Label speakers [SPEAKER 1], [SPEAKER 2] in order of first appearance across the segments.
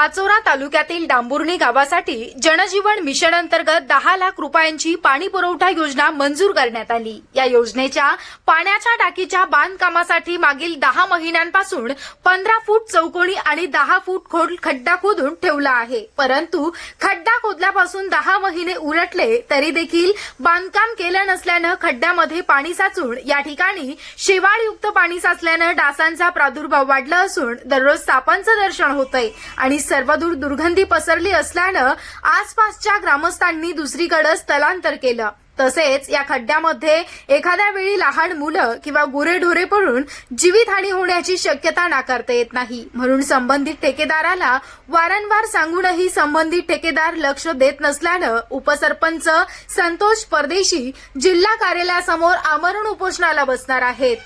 [SPEAKER 1] पाचोरा तालुक्यातील डांबुर्णी गावासाठी जनजीवन मिशन अंतर्गत दहा लाख रुपयांची पाणी पुरवठा योजना मंजूर करण्यात आली. या योजनेच्या पाण्याच्या टाकीच्या बांधकामासाठी मागील दहा महिन्यांपासून पंधरा फूट चौकोनी आणि दहा फूट खोल खड्डा खोदून ठेवला आहे. परंतु खड्डा खोदल्यापासून दहा महिने उलटले तरी देखील बांधकाम केलं नसल्यानं खड्ड्यामध्ये पाणी साचून या ठिकाणी शेवाळयुक्त पाणी साचल्यानं डासांचा प्रादुर्भाव वाढला असून दररोज सापांचं दर्शन होतंय. आणि सर्वदूर दुर्गंधी पसरली असल्यानं आसपासच्या ग्रामस्थांनी दुसरीकडे स्थलांतर केलं. तसेच या खड्ड्यामध्ये एखाद्या वेळी लहान मुलं किंवा गुरेढोरे पडून जीवितहानी होण्याची शक्यता नाकारता येत नाही. म्हणून संबंधित ठेकेदाराला वारंवार सांगूनही संबंधित ठेकेदार लक्ष देत नसल्यानं उपसरपंच संतोष परदेशी जिल्हा कार्यालयासमोर आमरण उपोषणाला बसणार आहेत.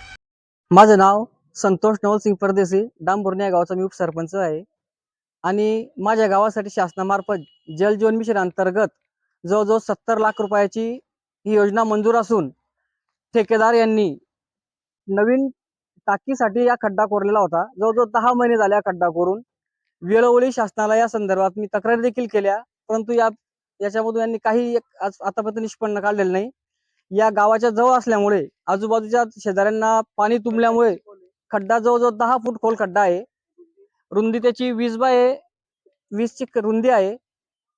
[SPEAKER 2] माझं नाव संतोष नवलसिंग परदेशी डांबुर्ण्या गावचा मी उपसरपंच आहे. आणि माझ्या गावासाठी शासनामार्फत जल जीवन मिशन अंतर्गत जवळजवळ सत्तर लाख रुपयाची ही योजना मंजूर असून ठेकेदार यांनी नवीन टाकीसाठी या खड्डा कोरलेला होता. जवळजवळ दहा महिने झाले हा खड्डा कोरून. वेळोवेळी शासनाला या संदर्भात मी तक्रारी देखील केल्या. परंतु या याच्यामधून यांनी काही आतापर्यंत निष्पन्न काढलेलं नाही. या गावाच्या जवळ असल्यामुळे आजूबाजूच्या शेजाऱ्यांना पाणी तुंबल्यामुळे खड्डा जवळजवळ दहा फूट खोल खड्डा आहे. रुंदी त्याची वीस बाय वीसची रुंदी आहे.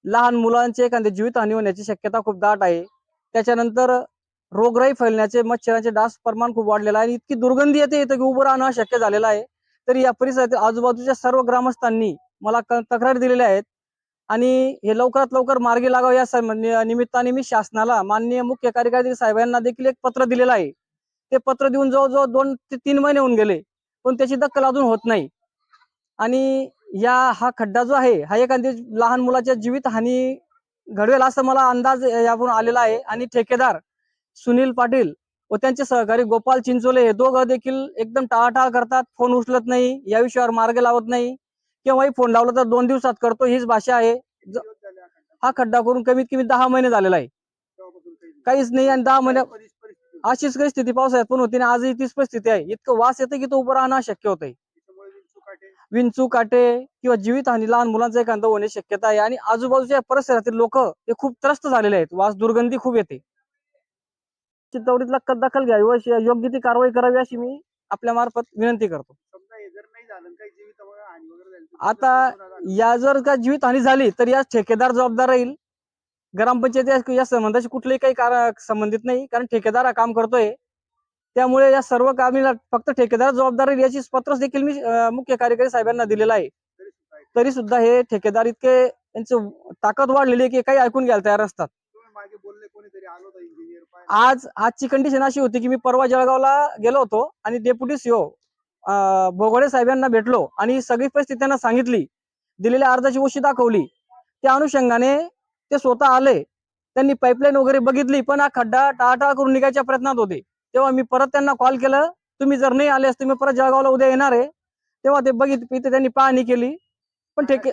[SPEAKER 2] लहान मुलांची एखादी जीवितहानी होण्याची शक्यता खूप दाट आहे. त्याच्यानंतर रोगराई फैलण्याचे मच्छरांचे डास प्रमाण खूप वाढलेलं आहे. आणि इतकी दुर्गंधी येते इथं की उभं राहणं अशक्य झालेलं आहे. तर या परिसरात आजूबाजूच्या सर्व ग्रामस्थांनी मला तक्रार दिलेल्या आहेत. आणि हे लवकरात लवकर मार्गी लागावं या निमित्ताने मी शासनाला माननीय मुख्य कार्यकारी साहेबांना देखील एक पत्र दिलेलं आहे. ते पत्र देऊन जवळजवळ दोन ते तीन महिने होऊन गेले. पण त्याची दखल अजून होत नाही. आणि या हा खड्डा जो आहे हा एखादी लहान मुलाच्या जीवित हानी घडवेल असं मला अंदाज यावरून आलेला आहे. आणि ठेकेदार सुनील पाटील व त्यांचे सहकारी गोपाल चिंचोले हे दोघं देखील एकदम टाळाटाळ करतात. फोन उचलत नाही या विषयावर मार्ग लावत नाही. केव्हाही फोन लावला तर दोन दिवसात करतो हीच भाषा आहे. हा खड्डा करून कमीत कमी दहा महिने झालेला आहे. काहीच नाही आणि दहा महिन्या अशीच काही स्थिती पावसाळ्यात पण होती आणि आजही तीच परिस्थिती आहे. इतकं वास येतं की तो उभं राहणं शक्य होतंय. विंचू काटे किंवा जीवितहानी लहान मुलांचा एखादा होण्याची शक्यता आहे. आणि आजूबाजूच्या परिसरातील लोक हे खूप त्रस्त झालेले आहेत. वास दुर्गंधी खूप येते. चित्तवडीतला दखल घ्यावी व योग्य ती कारवाई करावी अशी मी आपल्या मार्फत विनंती करतो.
[SPEAKER 3] समजा हे जर नाही झालं काही जीवित हानी झाली तर
[SPEAKER 2] आता या जर का जीवितहानी झाली तर या ठेकेदार जबाबदार राहील. ग्रामपंचायत या- या संबंधाशी कुठलंही काही संबंधित नाही. कारण ठेकेदार हा काम करतोय. त्यामुळे या सर्व कामीला फक्त ठेकेदार जबाबदार याची पत्र देखील मी मुख्य कार्यकारी साहेबांना दिलेलं आहे.
[SPEAKER 3] तरी सुद्धा
[SPEAKER 2] हे ठेकेदार इतके त्यांचं ताकद वाढलेली आहे की काही ऐकून घ्यायला तयार असतात. आज आजची कंडिशन अशी होती की मी परवा जळगावला गेलो होतो आणि डेप्युटी सीओ भोगोडे साहेबांना भेटलो आणि सगळी परिस्थिती त्यांना सांगितली. दिलेल्या अर्जाची वशी दाखवली. त्या अनुषंगाने ते स्वतः आले. त्यांनी पाईपलाईन वगैरे बघितली पण हा खड्डा टाळाटाळ करून निघायच्या प्रयत्नात होते. तेव्हा मी परत त्यांना कॉल केलं. तुम्ही जर नाही आले असते मी परत जळगावला उद्या येणार आहे. तेव्हा ते बघित इथे त्यांनी पाहणी केली. पण ठेके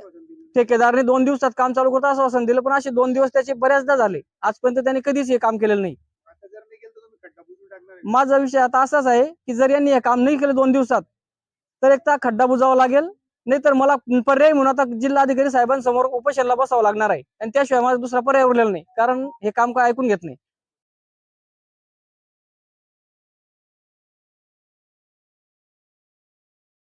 [SPEAKER 2] ठेकेदारने दोन दिवसात काम चालू करता आश्वासन दिलं पण असे दोन दिवस त्याचे बऱ्याचदा झाले. आजपर्यंत त्यांनी कधीच हे काम केलेलं नाही.
[SPEAKER 3] नाही तर तुम्ही.
[SPEAKER 2] माझा विषय आता असाच आहे की जर यांनी हे काम नाही केलं दोन दिवसात तर एक तर खड्डा बुजावा लागेल. नाहीतर मला पर्याय म्हणून आता जिल्हाधिकारी साहेबांसमोर उपोषणाला बसावं लागणार आहे. आणि त्याशिवाय माझा दुसरा पर्याय उरलेला नाही. कारण हे काम काय ऐकून घेत नाही.